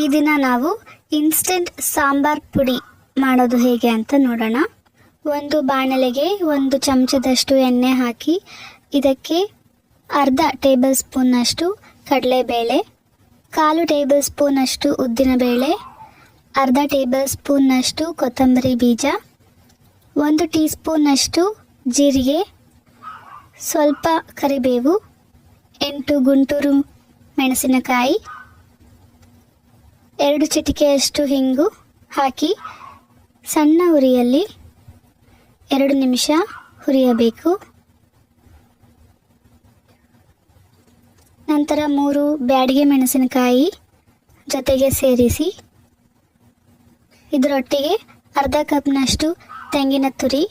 ಈ ದಿನ ನಾವು ಇನ್ಸ್ಟೆಂಟ್ ಸಾಂಬಾರ್ ಪುಡಿ ಮಾಡೋದು ಹೇಗೆ ಅಂತ ನೋಡೋಣ. ಒಂದು ಬಾಣಲೆಗೆ ಒಂದು ಚಮಚದಷ್ಟು ಎಣ್ಣೆ ಹಾಕಿ, ಇದಕ್ಕೆ ಅರ್ಧ ಟೇಬಲ್ ಸ್ಪೂನ್ನಷ್ಟು ಕಡಲೆಬೇಳೆ, ಕಾಲು ಟೇಬಲ್ ಸ್ಪೂನಷ್ಟು ಉದ್ದಿನಬೇಳೆ, ಅರ್ಧ ಟೇಬಲ್ ಸ್ಪೂನ್ನಷ್ಟು ಕೊತ್ತಂಬರಿ ಬೀಜ, ಒಂದು ಟೀ ಸ್ಪೂನಷ್ಟು ಜೀರಿಗೆ, ಸ್ವಲ್ಪ ಕರಿಬೇವು, ಎಂಟು ಗುಂಟೂರು ಮೆಣಸಿನಕಾಯಿ ಎರಡು ಚಿಟಿಕೆಯಷ್ಟು ಹಿಂಗು ಹಾಕಿ ಸಣ್ಣ ಉರಿಯಲ್ಲಿ ಎರಡು ನಿಮಿಷ ಹುರಿಯಬೇಕು. ನಂತರ ಮೂರು ಬ್ಯಾಡಿಗೆ ಮೆಣಸಿನಕಾಯಿ ಜೊತೆಗೆ ಸೇರಿಸಿ. ಇದರೊಟ್ಟಿಗೆ ಅರ್ಧ ಕಪ್ನಷ್ಟು ತೆಂಗಿನ ತುರಿ.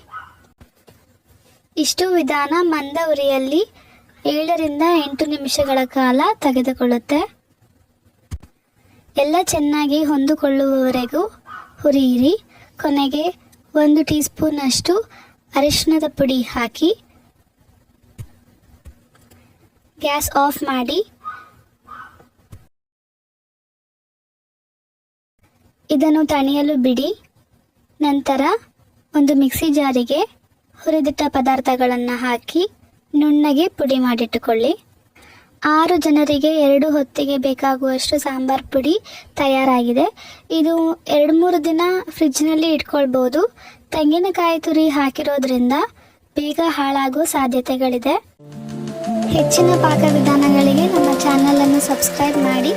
ಇಷ್ಟು ವಿಧಾನ ಮಂದ ಉರಿಯಲ್ಲಿ ಏಳರಿಂದ ಎಂಟು ನಿಮಿಷಗಳ ಕಾಲ ತೆಗೆದುಕೊಳ್ಳುತ್ತೆ. ಎಲ್ಲ ಚೆನ್ನಾಗಿ ಹೊಂದಿಕೊಳ್ಳುವವರೆಗೂ ಹುರಿಯಿರಿ. ಕೊನೆಗೆ ಒಂದು ಟೀ ಸ್ಪೂನಷ್ಟು ಅರಿಶಿನದ ಪುಡಿ ಹಾಕಿ ಗ್ಯಾಸ್ ಆಫ್ ಮಾಡಿ. ಇದನ್ನು ತಣಿಯಲು ಬಿಡಿ. ನಂತರ ಒಂದು ಮಿಕ್ಸಿ ಜಾರಿಗೆ ಹುರಿದಿಟ್ಟ ಪದಾರ್ಥಗಳನ್ನು ಹಾಕಿ ನುಣ್ಣಗೆ ಪುಡಿ ಮಾಡಿಟ್ಟುಕೊಳ್ಳಿ. ಆರು ಜನರಿಗೆ ಎರಡು ಹೊತ್ತಿಗೆ ಬೇಕಾಗುವಷ್ಟು ಸಾಂಬಾರ್ ಪುಡಿ ತಯಾರಾಗಿದೆ. ಇದು ಎರಡು ಮೂರು ದಿನ ಫ್ರಿಜ್ನಲ್ಲಿ ಇಟ್ಕೊಳ್ಬೋದು. ತೆಂಗಿನಕಾಯಿ ತುರಿ ಹಾಕಿರೋದ್ರಿಂದ ಬೇಗ ಹಾಳಾಗುವ ಸಾಧ್ಯತೆಗಳಿದೆ. ಹೆಚ್ಚಿನ ಪಾಕವಿಧಾನಗಳಿಗೆ ನಮ್ಮ ಚಾನಲನ್ನು ಸಬ್ಸ್ಕ್ರೈಬ್ ಮಾಡಿ.